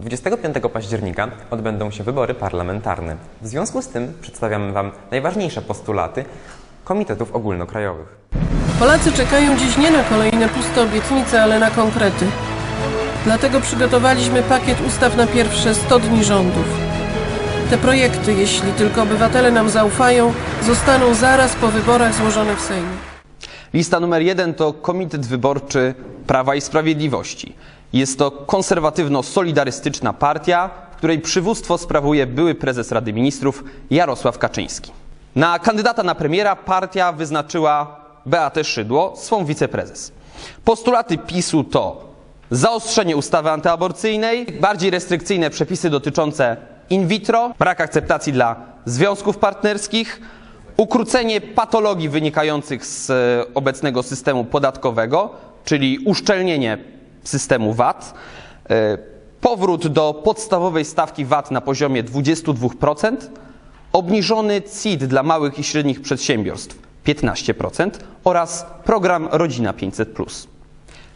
25 października odbędą się wybory parlamentarne. W związku z tym przedstawiamy Wam najważniejsze postulaty komitetów ogólnokrajowych. Polacy czekają dziś nie na kolejne puste obietnice, ale na konkrety. Dlatego przygotowaliśmy pakiet ustaw na pierwsze 100 dni rządów. Te projekty, jeśli tylko obywatele nam zaufają, zostaną zaraz po wyborach złożone w Sejmie. Lista numer jeden to Komitet Wyborczy Prawa i Sprawiedliwości. Jest to konserwatywno-solidarystyczna partia, w której przywództwo sprawuje były prezes Rady Ministrów Jarosław Kaczyński. Na kandydata na premiera partia wyznaczyła Beatę Szydło, swą wiceprezes. Postulaty PiSu to zaostrzenie ustawy antyaborcyjnej, bardziej restrykcyjne przepisy dotyczące in vitro, brak akceptacji dla związków partnerskich, ukrócenie patologii wynikających z e, obecnego systemu podatkowego, czyli uszczelnienie systemu VAT, e, powrót do podstawowej stawki VAT na poziomie 22%, obniżony CIT dla małych i średnich przedsiębiorstw 15% oraz program Rodzina 500+.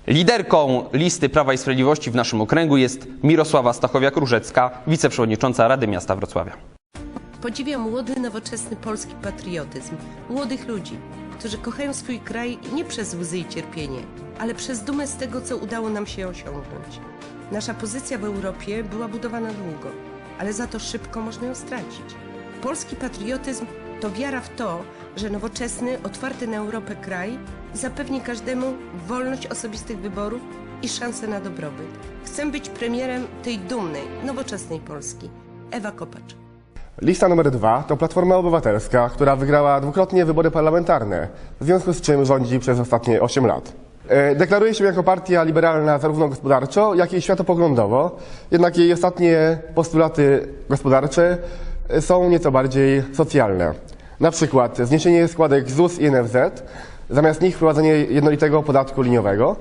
Liderką listy Prawa i Sprawiedliwości w naszym okręgu jest Mirosława Stachowiak-Różecka, wiceprzewodnicząca Rady Miasta Wrocławia. Podziwiam młody, nowoczesny polski patriotyzm, młodych ludzi, którzy kochają swój kraj nie przez łzy i cierpienie, ale przez dumę z tego, co udało nam się osiągnąć. Nasza pozycja w Europie była budowana długo, ale za to szybko można ją stracić. Polski patriotyzm to wiara w to, że nowoczesny, otwarty na Europę kraj zapewni każdemu wolność osobistych wyborów i szansę na dobrobyt. Chcę być premierem tej dumnej, nowoczesnej Polski. Ewa Kopacz. Lista numer dwa to Platforma Obywatelska, która wygrała dwukrotnie wybory parlamentarne, w związku z czym rządzi przez ostatnie 8 lat. E, Deklaruje się jako partia liberalna zarówno gospodarczo, jak i światopoglądowo, jednak jej ostatnie postulaty gospodarcze e, są nieco bardziej socjalne. Na przykład zniesienie składek ZUS i NFZ, zamiast nich wprowadzenie jednolitego podatku liniowego,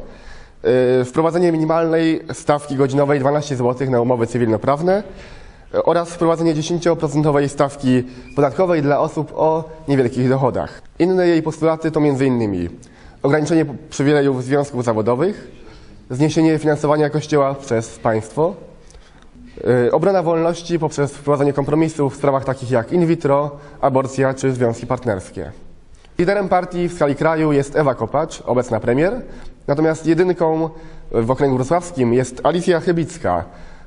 e, wprowadzenie minimalnej stawki godzinowej 12 zł na umowy cywilnoprawne, oraz wprowadzenie 10% stawki podatkowej dla osób o niewielkich dochodach. Inne jej postulaty to m.in. ograniczenie przywilejów związków zawodowych, zniesienie finansowania Kościoła przez państwo, yy, obrona wolności poprzez wprowadzenie kompromisów w sprawach takich jak in vitro, aborcja czy związki partnerskie. Liderem partii w skali kraju jest Ewa Kopacz, obecna premier, natomiast jedynką w okręgu wrocławskim jest Alicja Chybicka,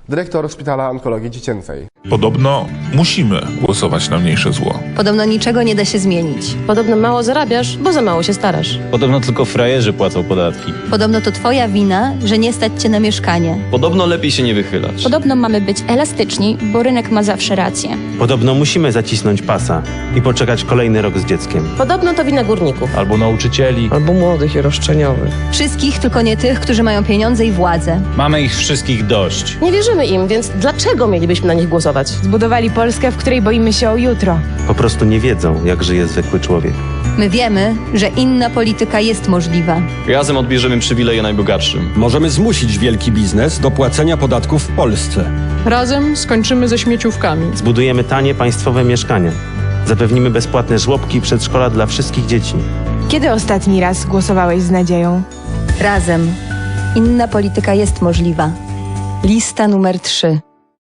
dyrektor Szpitala Onkologii Dziecięcej. Podobno musimy głosować na mniejsze zło. Podobno niczego nie da się zmienić. Podobno mało zarabiasz, bo za mało się starasz. Podobno tylko frajerzy płacą podatki. Podobno to twoja wina, że nie stać cię na mieszkanie. Podobno lepiej się nie wychylać. Podobno mamy być elastyczni, bo rynek ma zawsze rację. Podobno musimy zacisnąć pasa i poczekać kolejny rok z dzieckiem. Podobno to wina górników. Albo nauczycieli. Albo młodych i roszczeniowych. Wszystkich, tylko nie tych, którzy mają pieniądze i władzę. Mamy ich wszystkich dość. Nie wierzymy im, więc dlaczego mielibyśmy na nich głosować? Zbudowali Polskę, w której boimy się o jutro. Po prostu nie wiedzą, jak żyje zwykły człowiek. My wiemy, że inna polityka jest możliwa. Razem odbierzemy przywileje najbogatszym. Możemy zmusić wielki biznes do płacenia podatków w Polsce. Razem skończymy ze śmieciówkami. Zbudujemy tanie państwowe mieszkania. Zapewnimy bezpłatne żłobki i przedszkola dla wszystkich dzieci. Kiedy ostatni raz głosowałeś z nadzieją? Razem. Inna polityka jest możliwa. Lista numer 3.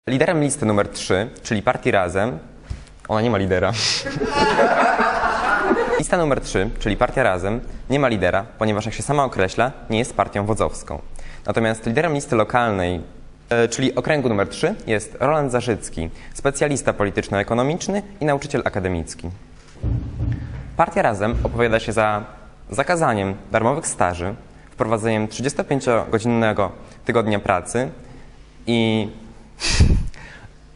Liderem listy numer 3, czyli partii Razem, ona nie ma lidera. Lista numer 3, czyli partia Razem, nie ma lidera, ponieważ jak się sama określa, nie jest partią wodzowską. Natomiast liderem listy lokalnej, e, czyli okręgu numer 3, jest Roland Zarzycki, specjalista polityczno-ekonomiczny i nauczyciel akademicki. Partia Razem opowiada się za zakazaniem darmowych staży, wprowadzeniem 35-godzinnego tygodnia pracy i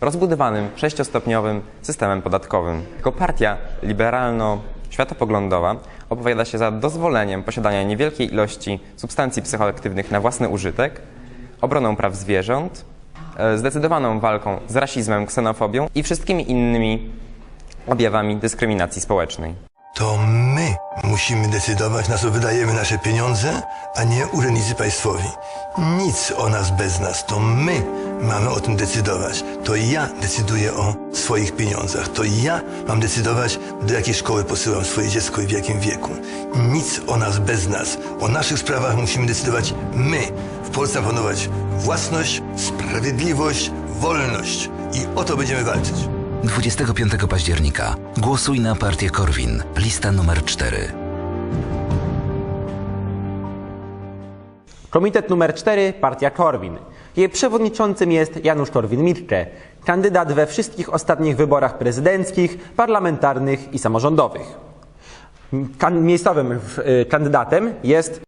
rozbudowanym sześciostopniowym systemem podatkowym. Jako partia liberalno-światopoglądowa opowiada się za dozwoleniem posiadania niewielkiej ilości substancji psychoaktywnych na własny użytek, obroną praw zwierząt, e, zdecydowaną walką z rasizmem, ksenofobią i wszystkimi innymi objawami dyskryminacji społecznej. To my musimy decydować, na co wydajemy nasze pieniądze, a nie urzędnicy państwowi. Nic o nas bez nas. To my mamy o tym decydować. To ja decyduję o swoich pieniądzach. To ja mam decydować, do jakiej szkoły posyłam swoje dziecko i w jakim wieku. Nic o nas bez nas. O naszych sprawach musimy decydować my w Polsce panować własność, sprawiedliwość, wolność. I o to będziemy walczyć. 25 października głosuj na partię Korwin, lista numer 4. Komitet numer 4, partia Korwin. Jej przewodniczącym jest Janusz Korwin-Mikke, kandydat we wszystkich ostatnich wyborach prezydenckich, parlamentarnych i samorządowych. Kan- miejscowym y, kandydatem jest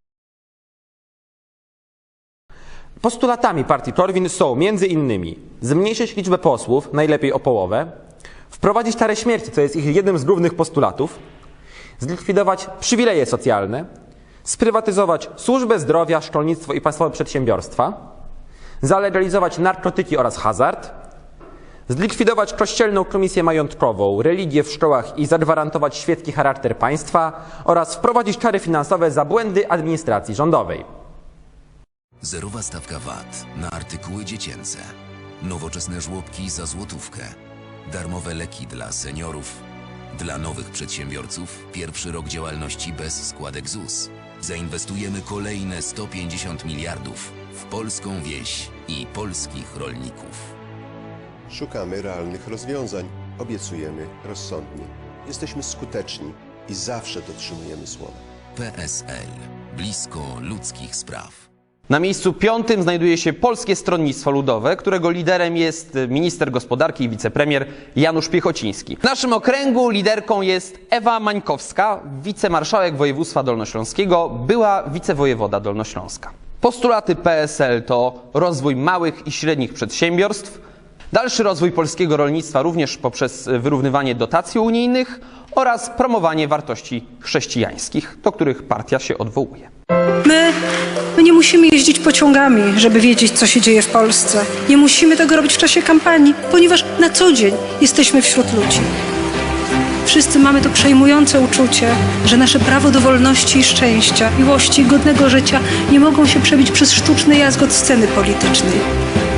Postulatami partii Korwin są innymi zmniejszyć liczbę posłów, najlepiej o połowę, wprowadzić karę śmierci, co jest ich jednym z głównych postulatów, zlikwidować przywileje socjalne, sprywatyzować służbę zdrowia, szkolnictwo i państwowe przedsiębiorstwa, zalegalizować narkotyki oraz hazard, zlikwidować kościelną komisję majątkową, religię w szkołach i zagwarantować świecki charakter państwa oraz wprowadzić kary finansowe za błędy administracji rządowej. Zerowa stawka VAT na artykuły dziecięce. Nowoczesne żłobki za złotówkę. Darmowe leki dla seniorów. Dla nowych przedsiębiorców pierwszy rok działalności bez składek ZUS. Zainwestujemy kolejne 150 miliardów w polską wieś i polskich rolników. Szukamy realnych rozwiązań, obiecujemy rozsądnie. Jesteśmy skuteczni i zawsze dotrzymujemy słowa. PSL. Blisko ludzkich spraw. Na miejscu piątym znajduje się Polskie Stronnictwo Ludowe, którego liderem jest minister gospodarki i wicepremier Janusz Piechociński. W naszym okręgu liderką jest Ewa Mańkowska, wicemarszałek województwa dolnośląskiego, była wicewojewoda dolnośląska. Postulaty PSL to rozwój małych i średnich przedsiębiorstw, dalszy rozwój polskiego rolnictwa również poprzez wyrównywanie dotacji unijnych oraz promowanie wartości chrześcijańskich, do których partia się odwołuje. My, my nie musimy jeździć pociągami, żeby wiedzieć, co się dzieje w Polsce. Nie musimy tego robić w czasie kampanii, ponieważ na co dzień jesteśmy wśród ludzi. Wszyscy mamy to przejmujące uczucie, że nasze prawo do wolności i szczęścia, miłości i godnego życia nie mogą się przebić przez sztuczny jazgot sceny politycznej.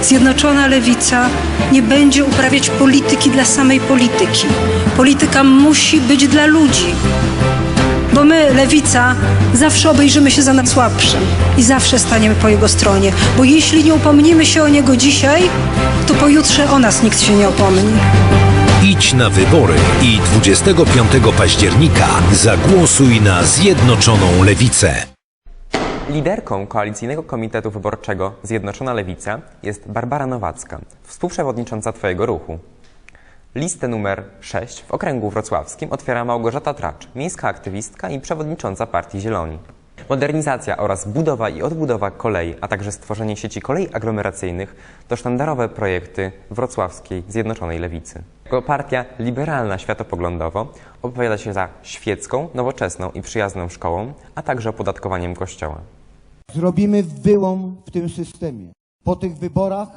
Zjednoczona lewica nie będzie uprawiać polityki dla samej polityki. Polityka musi być dla ludzi. Bo my, lewica, zawsze obejrzymy się za najsłabszym i zawsze staniemy po jego stronie. Bo jeśli nie upomnimy się o niego dzisiaj, to pojutrze o nas nikt się nie upomni. Idź na wybory i 25 października zagłosuj na Zjednoczoną Lewicę. Liderką Koalicyjnego Komitetu Wyborczego Zjednoczona Lewica jest Barbara Nowacka, współprzewodnicząca Twojego ruchu. Listę numer 6 w okręgu wrocławskim otwiera Małgorzata Tracz, miejska aktywistka i przewodnicząca Partii Zieloni. Modernizacja oraz budowa i odbudowa kolei, a także stworzenie sieci kolei aglomeracyjnych to sztandarowe projekty wrocławskiej Zjednoczonej Lewicy. Jako partia liberalna światopoglądowo opowiada się za świecką, nowoczesną i przyjazną szkołą, a także opodatkowaniem kościoła. Zrobimy wyłom w tym systemie. Po tych wyborach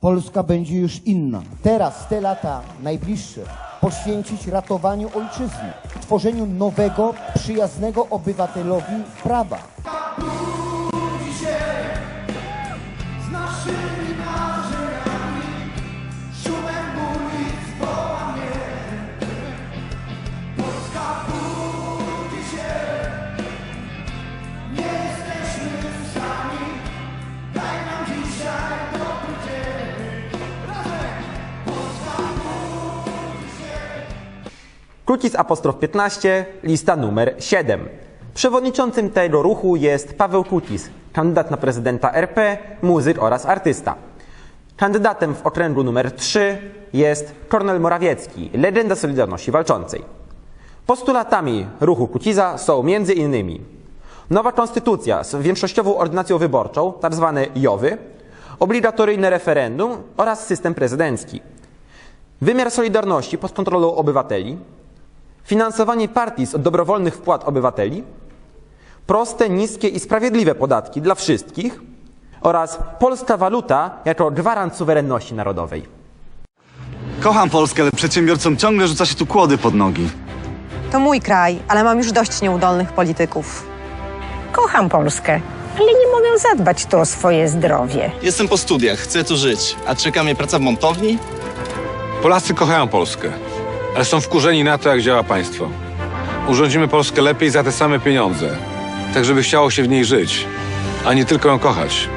Polska będzie już inna. Teraz te lata najbliższe poświęcić ratowaniu ojczyzny, tworzeniu nowego, przyjaznego obywatelowi prawa. Krucis apostrof 15, lista numer 7. Przewodniczącym tego ruchu jest Paweł Kucis, kandydat na prezydenta RP, muzyk oraz artysta. Kandydatem w okręgu numer 3 jest Kornel Morawiecki, legenda Solidarności Walczącej. Postulatami ruchu Kuciza są innymi nowa konstytucja z większościową ordynacją wyborczą, tzw. JOWY, obligatoryjne referendum oraz system prezydencki. Wymiar solidarności pod kontrolą obywateli, finansowanie partii z dobrowolnych wpłat obywateli, proste, niskie i sprawiedliwe podatki dla wszystkich oraz polska waluta jako gwarant suwerenności narodowej. Kocham Polskę, ale przedsiębiorcom ciągle rzuca się tu kłody pod nogi. To mój kraj, ale mam już dość nieudolnych polityków. Kocham Polskę, ale nie mogę zadbać tu o swoje zdrowie. Jestem po studiach, chcę tu żyć, a czeka mnie praca w montowni? Polacy kochają Polskę, ale są wkurzeni na to, jak działa państwo. Urządzimy Polskę lepiej za te same pieniądze, tak żeby chciało się w niej żyć, a nie tylko ją kochać.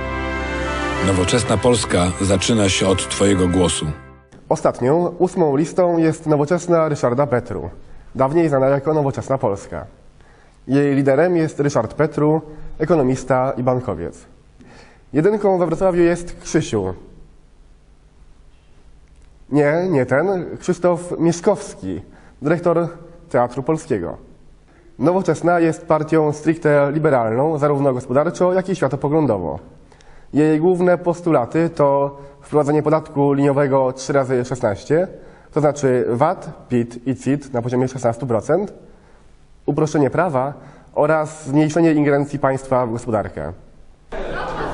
Nowoczesna Polska zaczyna się od Twojego głosu. Ostatnią, ósmą listą jest nowoczesna Ryszarda Petru, dawniej znana jako Nowoczesna Polska. Jej liderem jest Ryszard Petru, ekonomista i bankowiec. Jedynką we Wrocławiu jest Krzysiu. Nie, nie ten, Krzysztof Mieszkowski, dyrektor Teatru Polskiego. Nowoczesna jest partią stricte liberalną, zarówno gospodarczo, jak i światopoglądowo. Jej główne postulaty to wprowadzenie podatku liniowego 3 razy 16, to znaczy VAT, PIT i CIT na poziomie 16%, uproszczenie prawa oraz zmniejszenie ingerencji państwa w gospodarkę.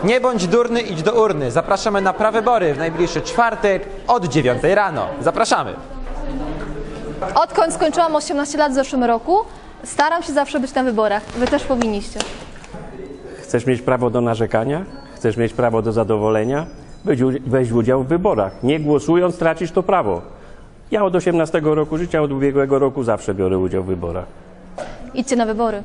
Nie bądź durny, idź do urny. Zapraszamy na prawybory w najbliższy czwartek od 9 rano. Zapraszamy. Odkąd skończyłam 18 lat w zeszłym roku, staram się zawsze być na wyborach. Wy też powinniście. Chcesz mieć prawo do narzekania? Chcesz mieć prawo do zadowolenia? Weź, weź udział w wyborach. Nie głosując tracisz to prawo. Ja od 18 roku życia, od ubiegłego roku zawsze biorę udział w wyborach. Idźcie na wybory.